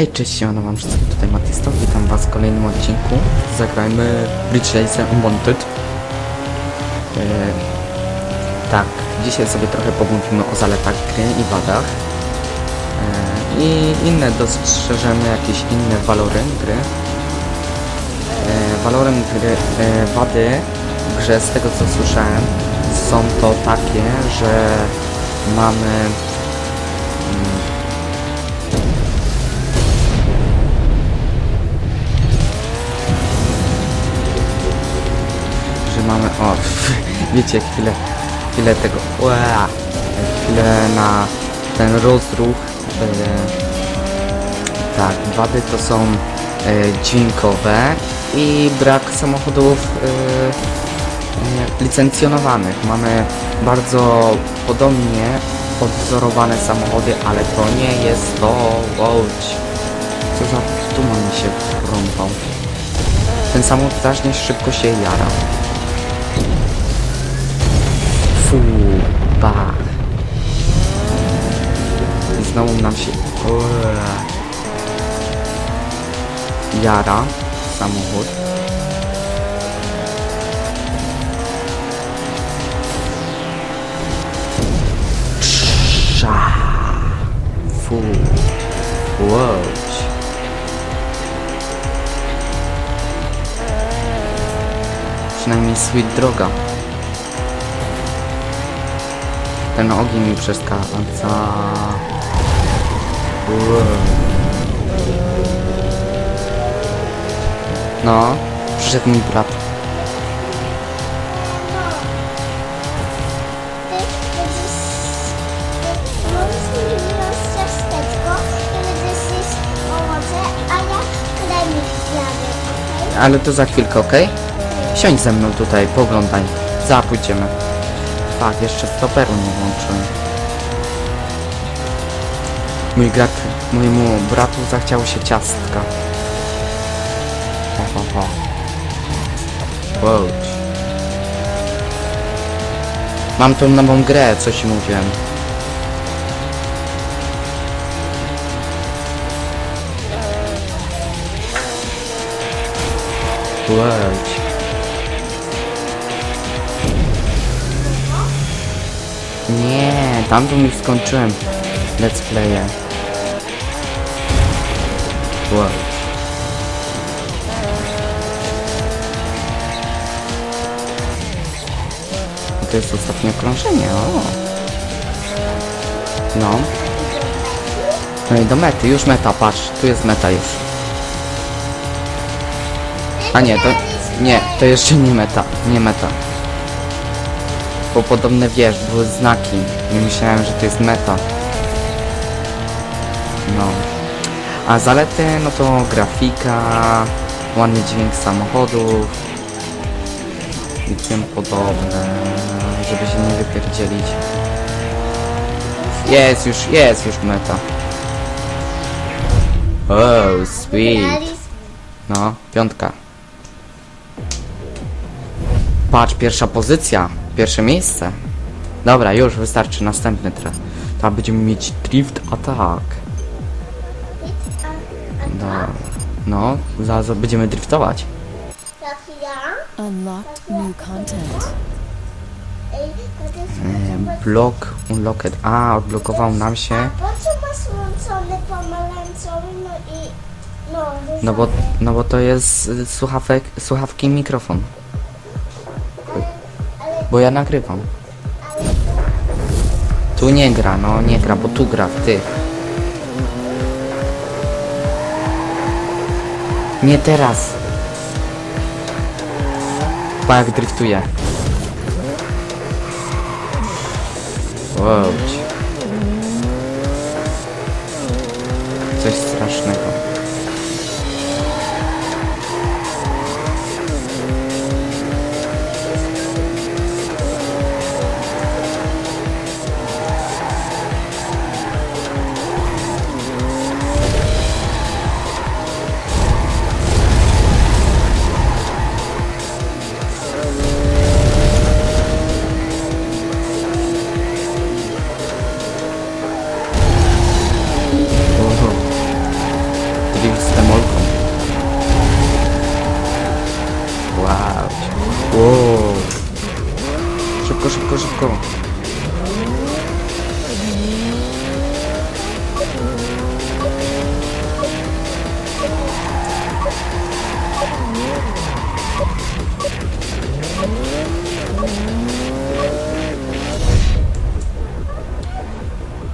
Hej, cześć, siemano wam wszystkim, tutaj Matisto, witam was w kolejnym odcinku. Zagrajmy Bridge Racer Unwanted. Eee, tak, dzisiaj sobie trochę pomówimy o zaletach gry i wadach. Eee, I inne dostrzeżemy jakieś inne walory gry. Eee, walorem gry, e, wady grze, z tego co słyszałem, są to takie, że mamy o, wiecie, chwilę, chwilę tego, ua, chwilę na ten rozruch, e, tak, wady to są e, dźwiękowe i brak samochodów e, licencjonowanych. Mamy bardzo podobnie odwzorowane samochody, ale to nie jest to Łódź. Co za tuman mi się wrąbał. Ten samochód strasznie szybko się jara. Fu, bach. I znowu nam się... Ue. Jara samochód. Trza. Fu. Łódź. Przynajmniej sweet droga. Ten ogień mi przeszkadza. No, przyszedł mój brat. Ale to za chwilkę, okej? Siądź ze mną tutaj, poglądaj. Zapójdziemy. Tak, jeszcze stoperu nie włączyłem. Mój brat, mojemu bratu zachciało się ciastka. Ho, ho, ho. Wow. Mam tą nową grę, co ci mówiłem. Wow. Nie, tamtą już skończyłem. Let's playe. Wow. To jest ostatnie okrążenie, o. No. No i do mety, już meta, patrz, tu jest meta już. A nie, to... Nie, to jeszcze nie meta, nie meta. Bo podobne wiesz, były znaki. Nie myślałem, że to jest meta. No. A zalety, no to grafika, ładny dźwięk samochodów i tym podobne, żeby się nie wypierdzielić. Jest już, jest już meta. Oh, sweet. No, piątka. Patrz, pierwsza pozycja, pierwsze miejsce. Dobra, już wystarczy, następny tra. Tam będziemy mieć drift attack. Dobra. No, zaraz będziemy driftować. Tak ja? Unlocked new content. Ej, to jest... E, block unlocked. A, odblokował nam się. A po co masz włączony pomarańczowy, no i... No, No bo, no bo to jest y, słuchawek, słuchawki i mikrofon. Bo ja nagrywam. Tu nie gra, no nie gra, bo tu gra, ty. Nie teraz. Chyba jak driftuje. Wow. Coś strasznego. Szybko, szybko, szybko.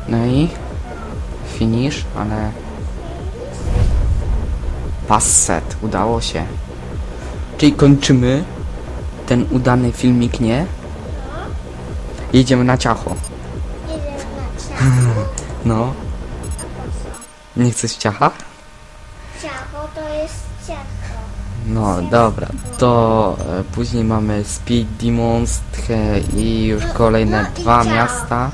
No i finish, ale passet, udało się. Czyli kończymy ten udany filmik, nie? Jedziemy na ciacho. Jedziemy na ciacho. No, nie chcesz ciacha? Ciacho to jest ciacho. No, dobra, to e, później mamy Speed Demons i już kolejne no i dwa miasta.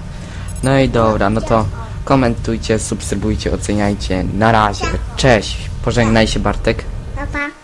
No i dobra, no to komentujcie, subskrybujcie, oceniajcie. Na razie, cześć, pożegnaj się Bartek. Pa, pa.